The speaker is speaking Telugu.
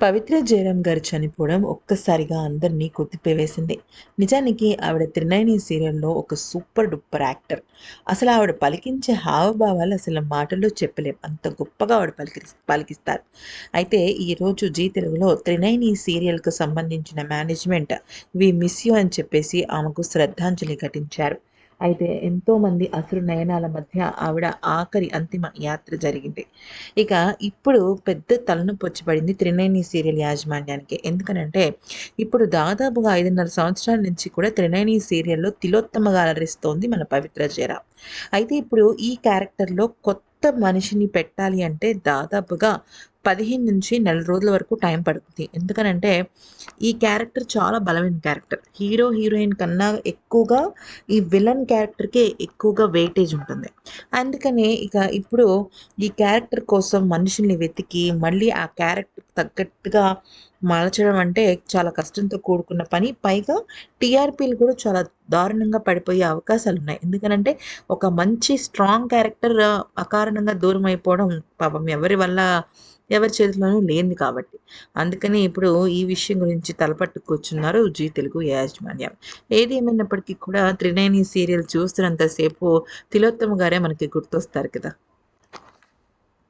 పవిత్ర జయరాం గారు చనిపోవడం ఒక్కసారిగా అందరినీ కొద్దిపేవేసింది నిజానికి ఆవిడ త్రినయని సీరియల్లో ఒక సూపర్ డూపర్ యాక్టర్. అసలు ఆవిడ పలికించే హావభావాలు అసలు మాటల్లో చెప్పలేం. అంత గొప్పగా ఆవిడ పలికి పలికిస్తారు. అయితే ఈరోజు జీ తెలుగులో త్రినయని సీరియల్కు సంబంధించిన మేనేజ్మెంట్ వి మిస్ యూ అని చెప్పేసి ఆమెకు శ్రద్ధాంజలి ఘటించారు. అయితే ఎంతోమంది అసురు నయనాల మధ్య ఆవిడ ఆఖరి అంతిమ యాత్ర జరిగింది. ఇక ఇప్పుడు పెద్ద తలనొప్పి వచ్చి పడింది త్రినేని సీరియల్ యాజమాన్యానికి. ఎందుకనంటే ఇప్పుడు దాదాపుగా ఐదున్నర సంవత్సరాల నుంచి కూడా త్రినేని సీరియల్లో తిలోత్తమగా అలరిస్తోంది మన పవిత్ర జయరాం అయితే ఇప్పుడు ఈ క్యారెక్టర్లో కొత్త మనిషిని పెట్టాలి అంటే దాదాపుగా పదిహేను నుంచి నెల రోజుల వరకు టైం పడుతుంది. ఎందుకనంటే ఈ క్యారెక్టర్ చాలా బలమైన క్యారెక్టర్. హీరో హీరోయిన్ కన్నా ఎక్కువగా ఈ విలన్ క్యారెక్టర్కే ఎక్కువగా వెయిటేజ్ ఉంటుంది. అందుకనే ఇక ఇప్పుడు ఈ క్యారెక్టర్ కోసం మనుషుల్ని వెతికి మళ్ళీ ఆ క్యారెక్టర్ తగ్గట్టుగా మలచడం అంటే చాలా కష్టంతో కూడుకున్న పని. పైగా టీఆర్పీలు కూడా చాలా దారుణంగా పడిపోయే అవకాశాలు ఉన్నాయి ఎందుకనంటే ఒక మంచి స్ట్రాంగ్ క్యారెక్టర్ అకారణంగా దూరం అయిపోవడం పాపం ఎవరి వల్ల ఎవరి చేతిలోనూ లేనిది కాబట్టి. అందుకని ఇప్పుడు ఈ విషయం గురించి తలపట్టు కూర్చున్నారు జీ తెలుగు యాజమాన్యం. ఏది ఏమైనప్పటికీ కూడా త్రినేని సీరియల్ చూస్తున్నంతసేపు తిలోత్తమ గారే మనకి గుర్తొస్తారు కదా.